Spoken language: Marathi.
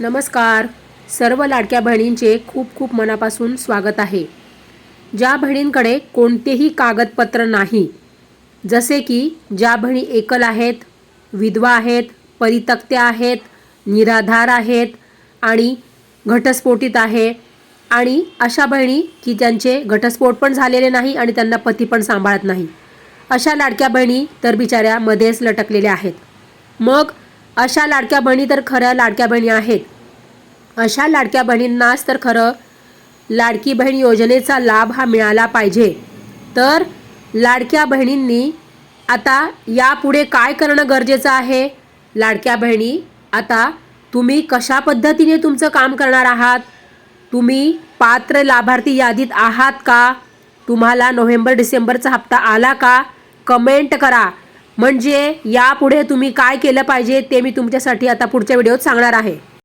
नमस्कार. सर्व लाडक्या बहिणींचे खूप खूप मनापासून स्वागत आहे. ज्या बहिणींकडे कोणतेही कागदपत्र नाही जसे की ज्या बहिणी एकल आहेत विधवा आहेत परितक्त्या आहेत निराधार आहेत आणि घटस्फोटित आहे आणि अशा बहिणी की ज्यांचे घटस्फोट पण झालेले नाही आणि त्यांना पती पण सांभाळत नाही. अशा लाडक्या बहिणी तर बिचाऱ्या मध्येच लटकलेल्या आहेत. मग अशा लाडक्या बहिणी तर खऱ्या लाडक्या बहिणी आहेत. अशा लाडक्या बहिणींनाच तर खरं लाडकी बहीण योजनेचा लाभ हा मिळाला पाहिजे. तर लाडक्या बहिणींनी आता यापुढे काय करणं गरजेचं आहे? लाडक्या बहिणी आता तुम्ही कशा पद्धतीने तुमचं काम करणार आहात? तुम्ही पात्र लाभार्थी यादीत आहात का? तुम्हाला नोव्हेंबर डिसेंबरचा हप्ता आला का? कमेंट करा. म्हणजे यापुढे तुम्ही काय केलं पाहिजे ते मी तुमच्यासाठी आता पुढच्या व्हिडिओत सांगणार आहे.